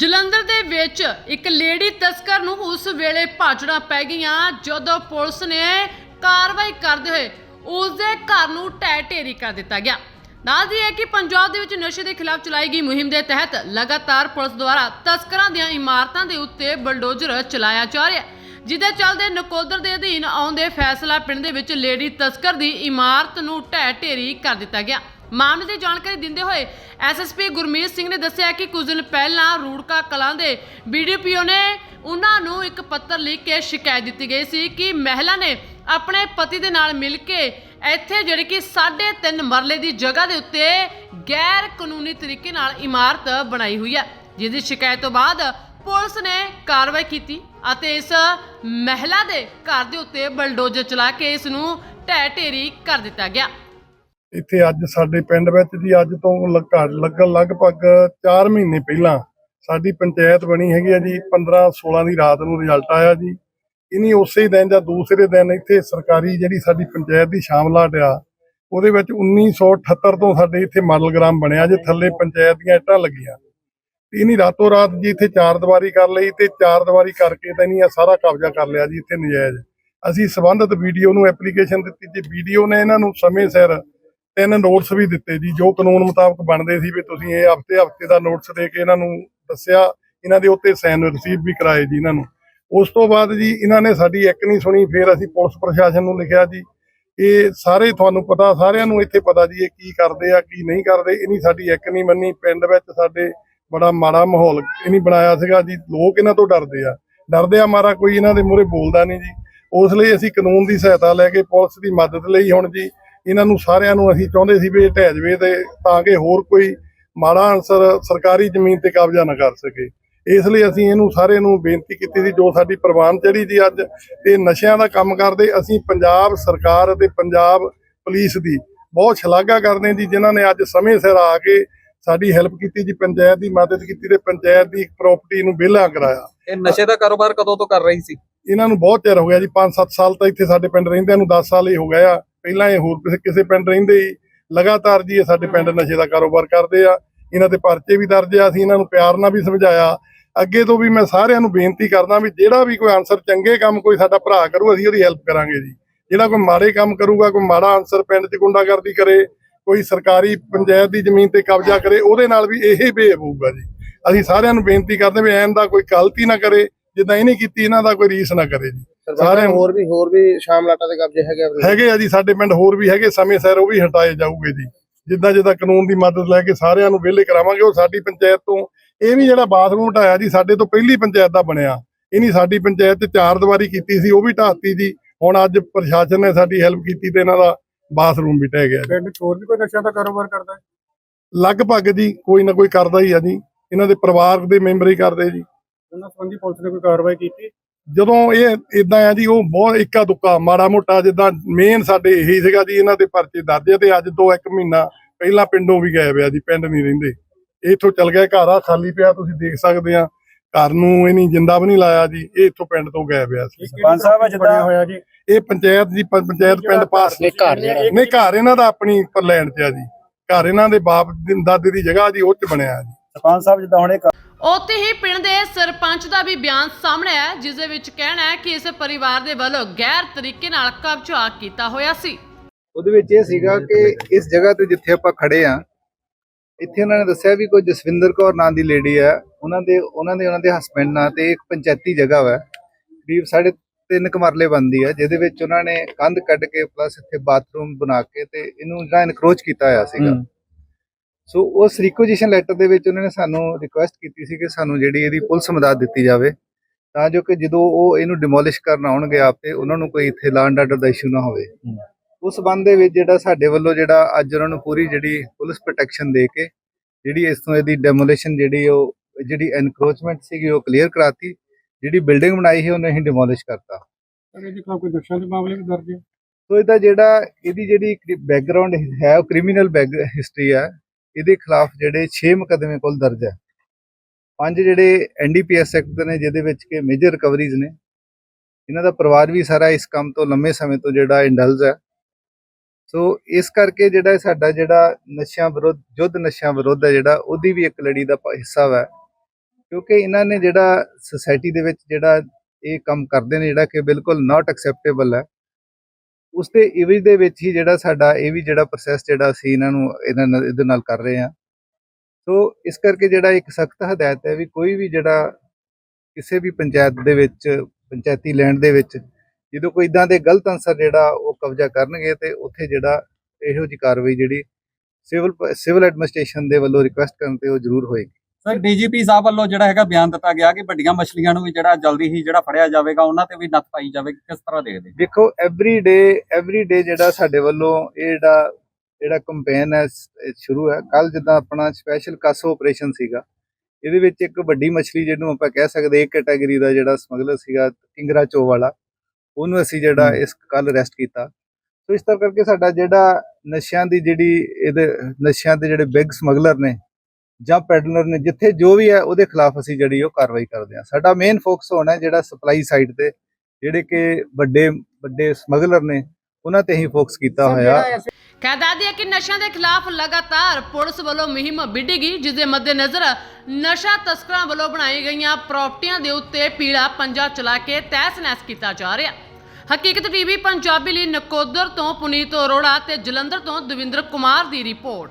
ਜਲੰਧਰ ਦੇ ਵਿੱਚ ਇੱਕ ਲੇਡੀ ਤਸਕਰ ਨੂੰ ਉਸ ਵੇਲੇ ਭਾਜੜਾਂ ਪੈ ਗਈਆਂ ਜਦੋਂ ਪੁਲਿਸ ਨੇ ਕਾਰਵਾਈ ਕਰਦੇ ਹੋਏ ਉਸ ਦੇ ਘਰ ਨੂੰ ਢਹਿ ਢੇਰੀ ਕਰ ਦਿੱਤਾ ਗਿਆ। ਦੱਸਦੀ ਹੈ ਕਿ ਪੰਜਾਬ ਦੇ ਵਿੱਚ ਨਸ਼ੇ ਦੇ ਖਿਲਾਫ ਚਲਾਈ ਗਈ ਮੁਹਿੰਮ ਦੇ ਤਹਿਤ ਲਗਾਤਾਰ ਪੁਲਿਸ ਦੁਆਰਾ ਤਸਕਰਾਂ ਦੀਆਂ ਇਮਾਰਤਾਂ ਦੇ ਉੱਤੇ ਬਲਡੋਜ਼ਰ ਚਲਾਇਆ ਜਾ ਰਿਹਾ ਹੈ ਜਿਹਦੇ ਚੱਲਦੇ ਨਕੋਦਰ ਦੇ ਅਧੀਨ ਆਉਂਦੇ ਫੈਸਲਾ ਪਿੰਡ ਦੇ ਵਿੱਚ ਲੇਡੀ ਤਸਕਰ ਦੀ ਇਮਾਰਤ ਨੂੰ ਢਹਿ ਢੇਰੀ ਕਰ ਦਿੱਤਾ ਗਿਆ। ਮਾਮਲੇ ਦੀ ਜਾਣਕਾਰੀ ਦਿੰਦੇ ਹੋਏ ਐਸਐਸਪੀ ਗੁਰਮੀਤ ਸਿੰਘ ਨੇ ਦੱਸਿਆ ਕਿ ਕੁਝ ਦਿਨ ਪਹਿਲਾਂ ਰੂੜਕਾ ਕਲਾਂ ਦੇ ਬੀਡੀਪੀਓ ਨੇ ਉਹਨਾਂ ਨੂੰ ਇੱਕ ਪੱਤਰ ਲਿਖ ਕੇ ਸ਼ਿਕਾਇਤ ਦਿੱਤੀ ਗਈ ਸੀ ਕਿ ਮਹਿਲਾ ਨੇ ਆਪਣੇ ਪਤੀ ਦੇ ਨਾਲ ਮਿਲ ਕੇ ਇੱਥੇ ਜਿਹੜੀ ਕਿ 3.5 ਮਰਲੇ ਦੀ ਜਗ੍ਹਾ ਦੇ ਉੱਤੇ ਗੈਰ ਕਾਨੂੰਨੀ ਤਰੀਕੇ ਨਾਲ ਇਮਾਰਤ ਬਣਾਈ ਹੋਈ ਹੈ ਜਿਸ ਦੀ ਸ਼ਿਕਾਇਤ ਤੋਂ ਬਾਅਦ ਪੁਲਿਸ ਨੇ ਕਾਰਵਾਈ ਕੀਤੀ ਅਤੇ ਇਸ ਮਹਿਲਾ ਦੇ ਘਰ ਦੇ ਉੱਤੇ ਬਲਡੋਜ਼ਰ ਚਲਾ ਕੇ ਇਸ ਨੂੰ ਢਹਿ ਢੇਰੀ ਕਰ ਦਿੱਤਾ ਗਿਆ। ਇੱਥੇ ਅੱਜ ਸਾਡੇ ਪਿੰਡ ਵਿੱਚ ਜੀ ਅੱਜ ਤੋਂ ਲੱਗਾ ਲੱਗਣ ਲਗਭਗ 4 ਮਹੀਨੇ ਪਹਿਲਾਂ ਸਾਡੀ ਪੰਚਾਇਤ ਬਣੀ ਹੈਗੀ ਆ ਜੀ 15 16 ਦੀ ਰਾਤ ਨੂੰ ਰਿਜ਼ਲਟ ਆਇਆ ਜੀ। ਇਨੀ ਉਸੇ ਦਿਨ ਜਾਂ ਦੂਸਰੇ ਦਿਨ ਇੱਥੇ ਸਰਕਾਰੀ ਜਿਹੜੀ ਸਾਡੀ ਪੰਚਾਇਤ ਦੀ ਸ਼ਾਮਲਾਟ ਆ, ਉਹਦੇ ਵਿੱਚ 1978 ਤੋਂ ਸਾਡੇ ਇੱਥੇ ਮਾਡਲ ਗ੍ਰਾਮ ਬਣਿਆ ਜੇ, ਥੱਲੇ ਪੰਚਾਇਤ ਦੀਆਂ ਇੱਟਾਂ ਲੱਗੀਆਂ। ਇਨੀ ਰਾਤੋਂ ਰਾਤ ਜੀ ਇੱਥੇ ਚਾਰ ਦੀਵਾਰੀ ਕਰ ਲਈ ਤੇ ਚਾਰ ਦੀਵਾਰੀ ਕਰਕੇ ਤਾਂ ਇਨੀ ਸਾਰਾ ਕਬਜ਼ਾ ਕਰ ਲਿਆ ਜੀ ਇੱਥੇ ਨਜਾਇਜ਼। ਅਸੀਂ ਸਬੰਧਤ ਵੀਡੀਓ ਨੂੰ ਐਪਲੀਕੇਸ਼ਨ ਦਿੱਤੀ ਜੀ, ਵੀਡੀਓ ਨੇ ਇਹਨਾਂ ਨੂੰ ਸਮੇਂ ਸਿਰ ਤਿੰਨ ਨੋਟਸ ਵੀ ਦਿੱਤੇ ਜੀ, ਜੋ ਕਾਨੂੰਨ ਮੁਤਾਬਕ ਬਣਦੇ ਸੀ ਵੀ ਤੁਸੀਂ ਇਹ ਹਫ਼ਤੇ ਹਫ਼ਤੇ ਦਾ ਨੋਟਸ ਦੇ ਕੇ ਇਹਨਾਂ ਨੂੰ ਦੱਸਿਆ, ਇਹਨਾਂ ਦੇ ਉੱਤੇ ਸਾਈਨ ਰਿਸੀਵ ਵੀ ਕਰਾਏ ਜੀ ਇਹਨਾਂ ਨੂੰ। ਉਸ ਤੋਂ ਬਾਅਦ ਜੀ ਇਹਨਾਂ ਨੇ ਸਾਡੀ ਇੱਕ ਨਹੀਂ ਸੁਣੀ, ਫਿਰ ਅਸੀਂ ਪੁਲਿਸ ਪ੍ਰਸ਼ਾਸਨ ਨੂੰ ਲਿਖਿਆ ਜੀ, ਇਹ ਸਾਰੇ ਤੁਹਾਨੂੰ ਪਤਾ, ਸਾਰਿਆਂ ਨੂੰ ਇੱਥੇ ਪਤਾ ਜੀ ਇਹ ਕੀ ਕਰਦੇ ਆ, ਕੀ ਨਹੀਂ ਕਰਦੇ, ਇਹ ਸਾਡੀ ਇੱਕ ਨਹੀਂ ਮੰਨੀ, ਪਿੰਡ ਵਿੱਚ ਸਾਡੇ ਬੜਾ ਮਾੜਾ ਮਾਹੌਲ ਇਹ ਬਣਾਇਆ ਸੀਗਾ ਜੀ, ਲੋਕ ਇਹਨਾਂ ਤੋਂ ਡਰਦੇ ਆ। ਡਰਦੇ ਆ ਮਾਰਾ ਕੋਈ ਇਹਨਾਂ ਦੇ ਮੂਹਰੇ ਬੋਲਦਾ ਨਹੀਂ ਜੀ। ਉਸ ਲਈ ਅਸੀਂ ਕਾਨੂੰਨ ਦੀ ਸਹਾਇਤਾ ਲੈ ਕੇ ਪੁਲਿਸ ਦੀ ਮਦਦ ਲਈ ਹੁਣ ਜੀ ਇਹਨਾਂ ਨੂੰ ਸਾਰਿਆਂ ਨੂੰ ਅਸੀਂ ਚਾਹੁੰਦੇ ਸੀ ਵੀ ਇਹ ਢਹਿ ਜਵੇ ਤੇ ਤਾਂ ਕਿ ਹੋਰ ਕੋਈ ਮਾੜਾ ਅਨਸਰ ਸਰਕਾਰੀ ਜ਼ਮੀਨ ਤੇ ਕਬਜ਼ਾ ਨਾ ਕਰ ਸਕੇ। ਇਸ ਲਈ ਅਸੀਂ ਇਹਨੂੰ ਸਾਰੇ ਨੂੰ ਬੇਨਤੀ ਕੀਤੀ ਸੀ ਜੋ ਸਾਡੀ ਪ੍ਰਵਾਨ ਚੜੀ ਜੀ ਅੱਜ ਇਹ ਨਸ਼ਿਆਂ ਦਾ ਕੰਮ ਕਰਦੇ। ਅਸੀਂ ਪੰਜਾਬ ਸਰਕਾਰ ਅਤੇ ਪੰਜਾਬ ਪੁਲਿਸ ਦੀ ਬਹੁਤ ਸ਼ਲਾਘਾ ਕਰਦੇ ਹਾਂ ਜੀ ਜਿਨ੍ਹਾਂ ਨੇ ਅੱਜ ਸਮੇਂ ਸਿਰ ਆ ਕੇ ਸਾਡੀ ਹੈਲਪ ਕੀਤੀ ਜੀ ਪੰਚਾਇਤ ਦੀ ਮਦਦ ਕੀਤੀ ਤੇ ਪੰਚਾਇਤ ਦੀ ਪ੍ਰਾਪਰਟੀ ਨੂੰ ਵਿਹਲਾ ਕਰਾਇਆ। ਇਹ ਨਸ਼ੇ ਦਾ ਕਾਰੋਬਾਰ ਕਦੋਂ ਤੋਂ ਕਰ ਰਹੀ ਸੀ? ਇਹਨਾਂ ਨੂੰ ਬਹੁਤ ਚਿਰ ਹੋ ਗਿਆ ਜੀ 5-7 ਸਾਲ ਤਾਂ ਇੱਥੇ ਸਾਡੇ ਪਿੰਡ ਰਹਿੰਦਿਆਂ ਨੂੰ 10 ਸਾਲ ਹੀ ਹੋ ਗਏ ਆ। ਪਹਿਲਾਂ ਇਹ ਹੋਰ ਕਿਸੇ ਕਿਸੇ ਪਿੰਡ ਰਹਿੰਦੇ ਹੀ ਲਗਾਤਾਰ ਜੀ ਇਹ ਸਾਡੇ ਪਿੰਡ ਨਸ਼ੇ ਦਾ ਕਾਰੋਬਾਰ ਕਰਦੇ ਆ, ਇਹਨਾਂ ਤੇ ਪਰਚੇ ਵੀ ਦਰਜ ਆ, ਅਸੀਂ ਇਹਨਾਂ ਨੂੰ ਪਿਆਰ ਨਾਲ ਵੀ ਸਮਝਾਇਆ। ਅੱਗੇ ਤੋਂ ਵੀ ਮੈਂ ਸਾਰਿਆਂ ਨੂੰ ਬੇਨਤੀ ਕਰਦਾ ਵੀ ਜਿਹੜਾ ਵੀ ਕੋਈ ਆਨਸਰ ਚੰਗੇ ਕੰਮ ਕੋਈ ਸਾਡਾ ਭਰਾ ਕਰੂ, ਅਸੀਂ ਉਹਦੀ ਹੈਲਪ ਕਰਾਂਗੇ ਜੀ। ਜਿਹੜਾ ਕੋਈ ਮਾੜੇ ਕੰਮ ਕਰੂਗਾ, ਕੋਈ ਮਾੜਾ ਆਨਸਰ ਪਿੰਡ 'ਚ ਗੁੰਡਾਗਰਦੀ ਕਰੇ, ਕੋਈ ਸਰਕਾਰੀ ਪੰਚਾਇਤ ਦੀ ਜ਼ਮੀਨ ਤੇ ਕਬਜ਼ਾ ਕਰੇ, ਉਹਦੇ ਨਾਲ ਵੀ ਇਹੀ ਬੇਹਬ ਹੋਊਗਾ ਜੀ। ਅਸੀਂ ਸਾਰਿਆਂ ਨੂੰ ਬੇਨਤੀ ਕਰਦੇ ਵੀ ਐਨ ਦਾ ਕੋਈ ਗਲਤੀ ਨਾ ਕਰੇ, ਜਿੱਦਾਂ ਇਹਨੇ ਕੀਤੀ, ਇਹਨਾਂ ਦਾ ਕੋਈ ਰੀਸ ਨਾ ਕਰੇ ਜੀ। ਸਾਰੇ ਹੋਰ ਵੀ ਹੋਰ ਵੀ ਸ਼ਾਮ ਲਾਟਾ ਦੇ ਕਬਜ਼ੇ ਹੈਗੇ ਆਪਣੇ? ਹੈਗੇ ਆ ਜੀ ਸਾਡੇ ਪਿੰਡ ਹੋਰ ਵੀ ਹੈਗੇ ਸਮੇਂ ਸਿਰ ਉਹ ਵੀ ਹਟਾਏ ਜਾਊਗੇ ਜੀ। ਜਿੱਦਾਂ ਜਿੱਦਾਂ ਕਾਨੂੰਨ ਦੀ ਮਦਦ ਲੈ ਕੇ ਸਾਰਿਆਂ ਨੂੰ ਵਿਹਲੇ ਕਰਾਵਾਂਗੇ ਉਹ ਸਾਡੀ ਪੰਚਾਇਤ ਤੋਂ ਇਹ ਵੀ ਜਿਹੜਾ ਬਾਥਰੂਮ ਢਾਇਆ ਜੀ ਸਾਡੇ ਤੋਂ ਪਹਿਲੀ ਪੰਚਾਇਤ ਦਾ ਬਣਿਆ। ਇਹ ਨਹੀਂ ਸਾਡੀ ਪੰਚਾਇਤ ਚ ਚਾਰ ਦੀਵਾਰੀ ਕੀਤੀ ਸੀ ਉਹ ਵੀ ਢਾਤੀ ਜੀ। ਹੁਣ ਅੱਜ ਪ੍ਰਸ਼ਾਸਨ ਨੇ ਸਾਡੀ ਹੈਲਪ ਕੀਤੀ ਤੇ ਇਹਨਾਂ ਦਾ ਬਾਥਰੂਮ ਵੀ ਢਹਿ ਗਿਆ ਜੀ। ਪਿੰਡ ਹੋਰ ਵੀ ਕੋਈ ਨਸ਼ਿਆਂ ਦਾ ਕਾਰੋਬਾਰ ਕਰਦਾ? ਹੈ ਲਗਭਗ ਜੀ ਕੋਈ ਨਾ ਕੋਈ ਕਰਦਾ ਹੀ ਆ ਜੀ। ਇਹਨਾਂ ਦੇ ਪਰਿਵਾਰ ਦੇ ਮੈਂਬਰ ਹੀ ਕਰਦੇ ਜੀ। ਉਹਨਾਂ ਸੰਬੰਧੀ ਪੁਲਿਸ ਨੇ ਕੋਈ ਕਾਰਵਾਈ ਕੀਤੀ? ਜਦੋਂ ਇਹ ਇਦਾਂ ਆ ਜੀ ਉਹ ਬਹੁਤ ਇੱਕਾ ਦੁੱਕਾ ਮਾੜਾ ਮੋਟਾ ਜਿੱਦਾਂ ਮੇਨ ਸਾਡੇ ਇਹੀ ਸੀਗਾ ਜੀ ਇਹਨਾਂ ਦੇ ਪਰਚੇ ਦਰਜ ਆ ਤੇ ਅੱਜ ਤੋਂ ਇੱਕ ਮਹੀਨਾ ਪਹਿਲਾਂ ਪਿੰਡੋਂ ਵੀ ਗਏ ਪਿਆ ਜੀ ਪਿੰਡ ਨਹੀਂ ਰਹਿੰਦੇ। ਇੱਥੋਂ ਚਲ ਗਿਆ ਘਰ ਆ ਖਾਲੀ ਪਿਆ ਤੁਸੀਂ ਦੇਖ ਸਕਦੇ ਆ। ਘਰ ਨੂੰ ਇਹ ਨਹੀਂ ਜਿੰਦਾ ਵੀ ਨਹੀਂ ਲਾਇਆ ਜੀ ਇਹ ਇੱਥੋਂ ਪਿੰਡ ਤੋਂ ਗਏ ਪਿਆ ਸੀ। ਸਰਪੰਚ ਸਾਹਿਬ ਜਿੱਦਾਂ ਹੋਇਆ ਜੀ। ਇਹ ਪੰਚਾਇਤ ਦੀ ਪੰਚਾਇਤ ਪਿੰਡ ਪਾਸ ਨਹੀਂ ਘਰ ਜਿਹੜਾ ਨਹੀਂ ਘਰ ਇਹਨਾਂ ਦਾ ਆਪਣੀ ਲੈਣ ਚ ਆ ਜੀ। ਘਰ ਇਹਨਾਂ ਦੇ ਬਾਪ ਦੀ- ਦਾਦੇ ਦੀ ਜਗ੍ਹਾ ਜੀ ਉਹ ਚ ਬਣਿਆ ਜੀ। ਸਰਪੰਚ ਸਾਹਿਬ ਜਿੱਦਾਂ ਹੁਣੇ ਉੱਥੇ ਹੀ ਪਿੰਡ ਦੇ ਸਰਪੰਚ ਦਾ ਵੀ ਬਿਆਨ ਸਾਹਮਣੇ ਆਇਆ ਜਿਸ ਦੇ ਵਿੱਚ ਕਹਿਣਾ ਹੈ ਕਿ ਇਸ ਪਰਿਵਾਰ ਦੇ ਵੱਲੋਂ ਗੈਰ ਤਰੀਕੇ ਨਾਲ ਕਬਜ਼ਾ ਕੀਤਾ ਹੋਇਆ ਸੀ। ਉਹਦੇ ਵਿੱਚ ਇਹ ਸੀਗਾ ਕਿ ਇਸ ਜਗ੍ਹਾ ਤੇ ਜਿੱਥੇ ਆਪਾਂ ਖੜੇ ਆ ਇੱਥੇ ਉਹਨਾਂ ਨੇ ਦੱਸਿਆ ਵੀ ਕੋਈ ਜਸਵਿੰਦਰ ਕੌਰ ਨਾਂ ਦੀ ਲੇਡੀ ਆ ਉਹਨਾਂ ਦੇ ਉਹਨਾਂ ਦੇ ਉਹਨਾਂ ਦੇ ਹਸਬੰਡ ਨਾਂ ਤੇ ਇੱਕ ਪੰਚਾਇਤੀ ਜਗ੍ਹਾ ਵਾ। ਕਰੀਬ ਸਾਢੇ ਤਿੰਨ ਕਮਰਲੇ ਬੰਦੀ ਆ ਜਿਹਦੇ ਵਿੱਚ ਉਹਨਾਂ ਨੇ ਕੰਧ ਕੱਢ ਕੇ ਪਲੱਸ ਇੱਥੇ ਬਾਥਰੂਮ ਬਣਾ ਕੇ ਤੇ ਇਹਨੂੰ ਜਿਹੜਾ ਇਨਕਰੋਚ ਕੀਤਾ ਹੋਇਆ ਸੀਗਾ। ਸੋ ਉਸ ਰਿਕੁਜੀਸ਼ਨ ਲੈਟਰ ਦੇ ਵਿੱਚ ਉਹਨਾਂ ਨੇ ਸਾਨੂੰ ਰਿਕੁਐਸਟ ਕੀਤੀ ਸੀ ਕਿ ਸਾਨੂੰ ਜਿਹੜੀ ਇਹਦੀ ਪੁਲਿਸ ਮਦਦ ਦਿੱਤੀ ਜਾਵੇ ਤਾਂ ਜੋ ਕਿ ਜਦੋਂ ਉਹ ਇਹਨੂੰ ਡਿਮੋਲਿਸ਼ ਕਰਨ ਆਉਣਗੇ ਆਪ ਤੇ ਉਹਨਾਂ ਨੂੰ ਕੋਈ ਇੱਥੇ ਲਾਂਡ ਆਰਡਰ ਦਾ ਇਸ਼ੂ ਨਾ ਹੋਵੇ। ਉਸ ਸੰਬੰਧ ਦੇ ਵਿੱਚ ਜਿਹੜਾ ਸਾਡੇ ਵੱਲੋਂ ਜਿਹੜਾ ਅੱਜ ਉਹਨਾਂ ਨੂੰ ਪੂਰੀ ਜਿਹੜੀ ਪੁਲਿਸ ਪ੍ਰੋਟੈਕਸ਼ਨ ਦੇ ਕੇ ਜਿਹੜੀ ਇਸ ਤੋਂ ਇਹਦੀ ਡੈਮੋਲੀਸ਼ਨ ਜਿਹੜੀ ਉਹ ਜਿਹੜੀ ਐਨਕਰੋਚਮੈਂਟ ਸੀਗੀ ਉਹ ਕਲੀਅਰ ਕਰਾਤੀ ਜਿਹੜੀ ਬਿਲਡਿੰਗ ਬਣਾਈ ਹੈ ਉਹਨੇ ਹੀ ਡਿਮੋਲਿਸ਼ ਕਰਤਾ। ਇਹਦੇ ਖਿਲਾਫ ਕੋਈ ਨਸ਼ਿਆਂ ਦੇ ਮਾਮਲੇ ਵੀ ਦਰਜ ਹੈ? ਸੋ ਇਹਦਾ ਜਿਹੜਾ ਇਹਦੀ ਜਿਹੜੀ ਬੈਕਗ੍ਰਾਉਂਡ ਹੈ ਉਹ ਕ੍ਰਿਮੀਨਲ ਬੈਕ ਹਿਸਟਰੀ ਹੈ। ਇਹਦੇ ਖਿਲਾਫ ਜਿਹੜੇ 6 ਮੁਕੱਦਮੇ ਕੋਲ ਦਰਜ ਹੈ। ਪੰਜ ਜਿਹੜੇ ਐਨਡੀਪੀਐਸ ਐਕਟ ਦੇ ਨੇ, ਜਿਹਦੇ ਵਿੱਚ ਕਿ ਮੇਜਰ ਰਿਕਵਰੀਜ਼ ਨੇ। ਇਹਨਾਂ ਦਾ ਪਰਿਵਾਰ ਵੀ ਸਾਰਾ ਇਸ ਕੰਮ ਤੋਂ ਲੰਮੇ ਸਮੇਂ ਤੋਂ ਜਿਹੜਾ ਇੰਡਲਜ ਹੈ। ਸੋ ਇਸ ਕਰਕੇ ਜਿਹੜਾ ਸਾਡਾ ਜਿਹੜਾ ਨਸ਼ਿਆਂ ਵਿਰੁੱਧ, ਯੁੱਧ ਨਸ਼ਿਆਂ ਵਿਰੁੱਧ ਹੈ ਜਿਹੜਾ, ਉਹਦੀ ਵੀ ਇੱਕ ਲੜੀ ਦਾ ਪ- ਹਿੱਸਾ ਵਾ। ਕਿਉਂਕਿ ਇਹਨਾਂ ਨੇ ਜਿਹੜਾ ਸੋਸਾਇਟੀ ਦੇ ਵਿੱਚ ਜਿਹੜਾ ਇਹ ਕੰਮ ਕਰਦੇ ਨੇ, ਜਿਹੜਾ ਕਿ ਬਿਲਕੁਲ ਨਾਟ ਐਕਸੈਪਟੇਬਲ ਹੈ। ਉਸ ਦੇ ਇਵਜ ਦੇ ਵਿੱਚ ਹੀ ਜਿਹੜਾ ਸਾਡਾ, ਇਹ ਵੀ ਜਿਹੜਾ ਪ੍ਰੋਸੈਸ ਜਿਹੜਾ ਅਸੀਂ ਇਹਨਾਂ ਨੂੰ, ਇਹਨਾਂ ਨਾਲ, ਇਹਦੇ ਨਾਲ ਕਰ ਰਹੇ ਹਾਂ। ਸੋ ਇਸ ਕਰਕੇ ਜਿਹੜਾ ਇੱਕ ਸਖਤ ਹਦਾਇਤ ਹੈ ਵੀ ਕੋਈ ਵੀ ਜਿਹੜਾ ਕਿਸੇ ਵੀ ਪੰਚਾਇਤ ਦੇ ਵਿੱਚ, ਪੰਚਾਇਤੀ ਲੈਂਡ ਦੇ ਵਿੱਚ ਜਦੋਂ ਕੋਈ ਇਦਾਂ ਦੇ ਗਲਤ ਅਨਸਰ ਜਿਹੜਾ ਉਹ ਕਬਜ਼ਾ ਕਰਨਗੇ ਤੇ ਉੱਥੇ ਜਿਹੜਾ ਇਹੋ ਜੀ ਕਾਰਵਾਈ ਜਿਹੜੀ ਸਿਵਲ ਸਿਵਲ ਐਡਮਿਨਿਸਟ੍ਰੇਸ਼ਨ ਦੇ ਵੱਲੋਂ ਰਿਕੁਐਸਟ ਕਰਨ ਤੇ ਉਹ ਜ਼ਰੂਰ ਹੋਏਗੀ। ਸਰ ਡੀਜੀਪੀ ਸਾਹਿਬ ਵੱਲੋਂ ਜਿਹੜਾ ਹੈਗਾ ਬਿਆਨ ਦਿੱਤਾ ਗਿਆ ਕਿ ਵੱਡੀਆਂ ਮਛਲੀਆਂ ਨੂੰ ਵੀ ਜਿਹੜਾ ਜਲਦੀ ਹੀ ਜਿਹੜਾ ਫੜਿਆ ਜਾਵੇਗਾ ਉਹਨਾਂ ਤੇ ਵੀ ਨੱਥ ਪਾਈ ਜਾਵੇਗੀ ਕਿਸ ਤਰ੍ਹਾਂ ਦੇਖਦੇ ਦੇਖੋ ਐਵਰੀ ਡੇ ਐਵਰੀ ਡੇ ਜਿਹੜਾ ਸਾਡੇ ਵੱਲੋਂ ਇਹ ਜਿਹੜਾ ਜਿਹੜਾ ਕੰਪੇਨ ਹੈ ਸ਼ੁਰੂ ਹੈ। ਕੱਲ ਜਿੱਦਾਂ ਆਪਣਾ ਸਪੈਸ਼ਲ ਕਾਸੋ ਆਪਰੇਸ਼ਨ ਸੀਗਾ ਇਹਦੇ ਵਿੱਚ ਇੱਕ ਵੱਡੀ ਮਛਲੀ ਜਿਹਨੂੰ ਆਪਾਂ ਕਹਿ ਸਕਦੇ ਇੱਕ ਕੈਟਾਗਰੀ ਦਾ ਜਿਹੜਾ ਸਮਗਲਰ ਸੀਗਾ ਕਿੰਗਰਾ ਚੋ ਵਾਲਾ ਉਹਨੂੰ ਅਸੀਂ ਜਿਹੜਾ ਇਸ ਕੱਲ ਅਰੈਸਟ ਕੀਤਾ। ਸੋ ਇਸ ਤਰ੍ਹਾਂ ਕਰਕੇ ਸਾਡਾ ਜਿਹੜਾ ਨਸ਼ਿਆਂ ਦੀ ਜਿਹੜੀ ਇਹਦੇ ਨਸ਼ਿਆਂ ਦੇ ਜਿਹੜੇ ਬਿਗ ਸਮਗਲਰ ਨੇ ਜਾਂ ਪੈਡਲਰ ਨੇ ਜਿੱਥੇ ਜੋ ਵੀ ਹੈ ਉਹਦੇ ਖਿਲਾਫ ਅਸੀਂ ਜਿਹੜੀ ਉਹ ਕਾਰਵਾਈ ਕਰਦੇ ਹਾਂ। ਸਾਡਾ ਮੇਨ ਫੋਕਸ ਹੋਣਾ ਹੈ ਜਿਹੜਾ ਸਪਲਾਈ ਸਾਈਡ ਤੇ ਜਿਹੜੇ ਕਿ ਵੱਡੇ ਵੱਡੇ ਸਮਗਲਰ ਨੇ ਉਹਨਾਂ ਤੇ ਹੀ ਫੋਕਸ ਕੀਤਾ ਹੋਇਆ। ਕਹਿ ਦੱਸਦੀ ਹੈ ਕਿ ਨਸ਼ਿਆਂ ਦੇ ਖਿਲਾਫ ਲਗਾਤਾਰ ਪੁਲਿਸ ਵੱਲੋਂ ਮੁਹਿੰਮ ਵਿੱਢੀ ਗਈ ਜਿਸ ਦੇ ਮੱਦੇਨਜ਼ਰ ਨਸ਼ਾ ਤਸਕਰਾਂ ਵੱਲੋਂ ਬਣਾਈ ਗਈਆਂ ਪ੍ਰਾਪਰਟੀਆਂ ਦੇ ਉੱਤੇ ਪੀਲਾ ਪੰਜਾ ਚਲਾ ਕੇ ਤਹਿਸ-ਨਹਿਸ ਕੀਤਾ ਜਾ ਰਿਹਾ। ਹਕੀਕਤ ਟੀਵੀ ਪੰਜਾਬੀ ਲਈ ਨਕੋਦਰ ਤੋਂ ਪੁਨੀਤ ਅਰੋੜਾ ਤੇ ਜਲੰਧਰ ਤੋਂ ਦਵਿੰਦਰ ਕੁਮਾਰ ਦੀ ਰਿਪੋਰਟ।